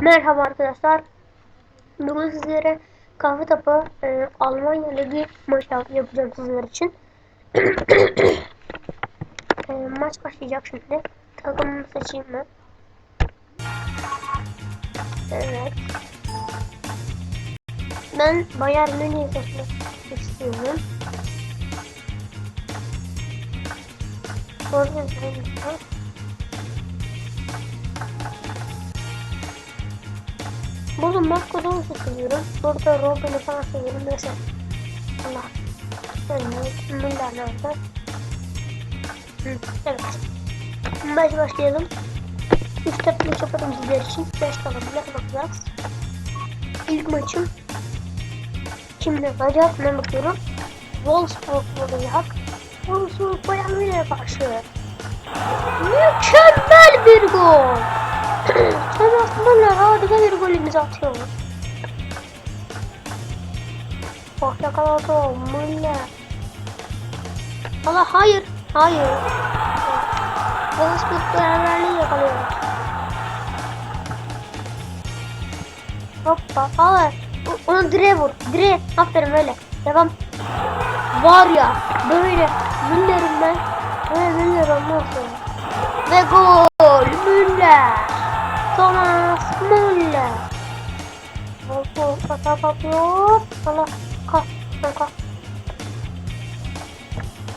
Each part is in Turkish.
Merhaba arkadaşlar. Bugün sizlere kahve tapı e, Almanya Ligi maç yap- yapacağım sizler için. e, maç başlayacak şimdi. Takımımı seçeyim ben. Evet. Ben Bayern Münih'i seçmek istiyorum. Doğru yazayım. Burada Mosko'dan seçiyorum. Burada Robin'i falan seviyorum. Mesela Allah. Müller nerede? Hı, evet. Maç başlayalım. 3 tane maç yapalım sizler için. 5 tane bile bakacağız. İlk maçım kimle olacak? Ben bakıyorum. Wolfsburg olacak. Wolfsburg Bayern Münih'e karşı. Mükemmel bir gol. Thomas Müller harika bir gol imza atıyor. Bak yakaladı Müller. Allah hayır. Hayır. Wolfsburg beraberliği yakalıyor. Hoppa. Hayır. O- Onu direğe vur. Direğe. Aferin öyle. Devam. Var ya. Böyle. Müller'im ben. Böyle Müller olmazsa. Ve gol. Thomas Müller. Hop atak atıyor. Allah kalk sen kalk.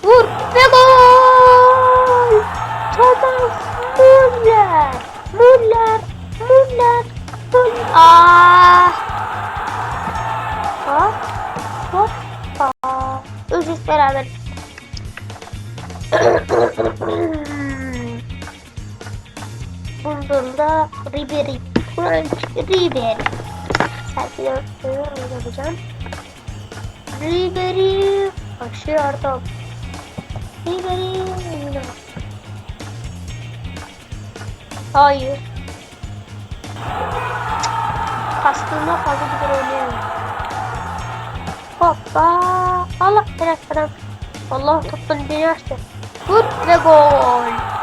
Vur ve gol. Thomas Müller. Müller. Müller. Müller. Ah. Hop. Hop. Aa. Ücret beraber. Bundur'da Ribery. Ribery. Serpil'e yapacağım. Ribery. Başlıyor top. Ribery. Hayır. Kastığına fazla güzel oynayamıyorum. Hoppa. Allah falan. Allah topunu beni açtı. Vur ve gol.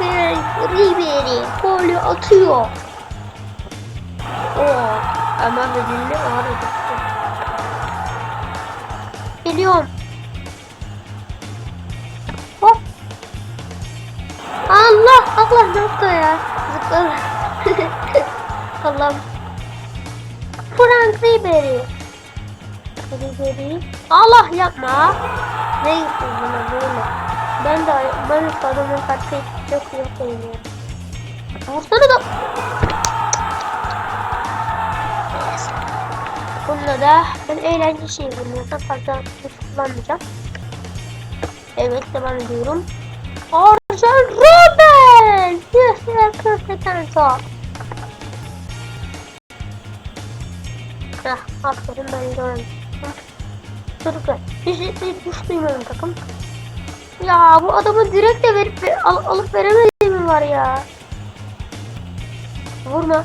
Ribery golü atıyor. Oo, ama bedelini ağır ödetti. Geliyorum. Hop. Allah Allah ne yaptı ya? Zıpladı. Allah'ım. Frank Ribery. Ribery. Allah yapma. Ne yapıyorsun? Ben de ben de adamın katkı çok yok oynuyorum. Vursana da. Bununla da ben eğlence şeyi kullanıyorum. Fazla güç kullanmayacağım. Evet devam ediyorum. Arjen Robben! Yes, yes, perfect top. Heh, aferin ben gördüm. Çocuklar, hiç, hiç güç duymuyorum takım. Ya bu adamı direkt de verip ve- al, alıp veremediğim var ya. Vurma.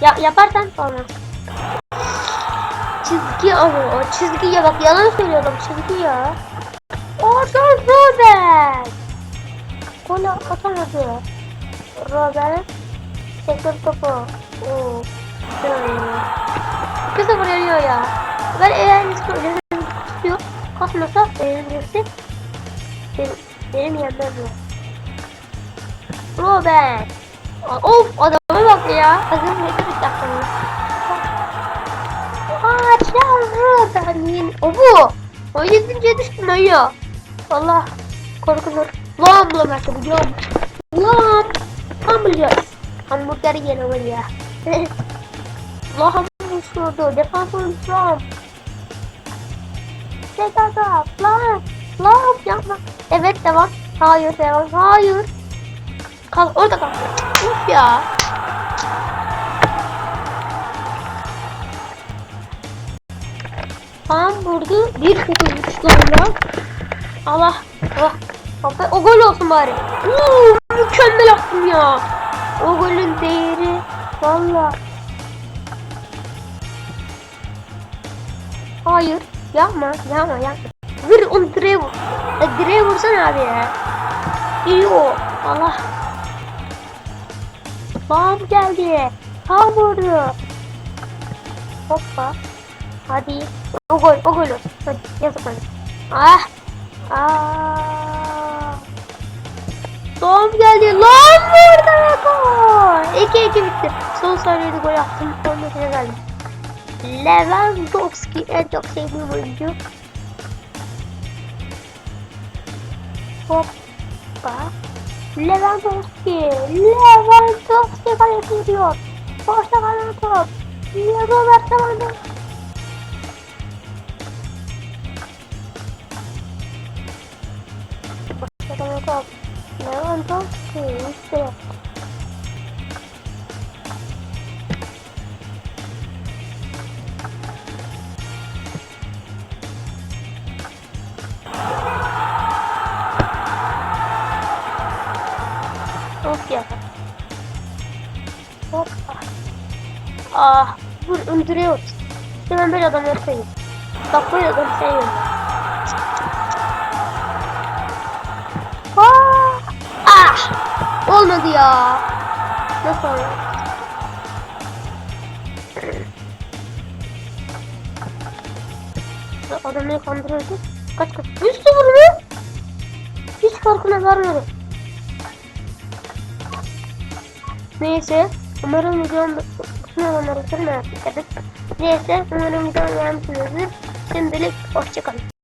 Ya yaparsan sonra. Çizgi ama o çizgiye bak yalan söylüyorum çizgi ya. Orada Robert. Gol atamadı. Robert. Tekrar topu. Oo. Sıfır yanıyor ya. Ben eğer tutuyor. Kasmasa eğlenirse benim, benim yenmem yok. Robert. Of adama bak ya. Adam ne kadar takılıyor. Aa Robert. Yeni. O bu. O yedinciye düştüm ya. Allah. Korkulur. Lan bulamazsa bu lan. Lan. Hamburger. Hamburger yenemez ya. Lan şurada. Defans oyuncusu lan. Tekrar lan. Lan yapma. Evet devam. Hayır devam. Hayır. Kal orada kal. Uf ya. Tam vurdu. Bir kutu uçlarla. Allah. Allah. Baba, o gol olsun bari. Uuu, mükemmel attım ya. O golün değeri. Valla. Hayır. Yapma. Yapma. Yapma. Vur onu direğe vur. Ya direğe vursana abi ya. Geliyor. Allah. Bam geldi. Tam vurdu. Hoppa. Hadi. O gol, o gol olsun. Hadi yazık hadi. Ah. Ah. Son geldi. Lan vurdu ve gol. 2-2 bitti. Son saniyede gol attım. İçine geldim. Lewandowski en çok sevdiğim oyuncu. 오빠 레반도스키 레반도스키가 예쁘지요 버스가 나서 레반도스가 나서 레반도스키 Of ya. Hoppa. Ah, vur öldürüyor. İşte böyle adamları seviyorum. Bak böyle adamı seviyorum. Ah, ah, olmadı ya. Nasıl oldu? Adam beni kandırıyordu. Kaç kaç. 100 sıfır mı? Hiç farkına varmadım. Neyse. Umarım videom bütün olanları ettim. Neyse. Umarım videomu beğenmişsinizdir. Şimdilik hoşçakalın.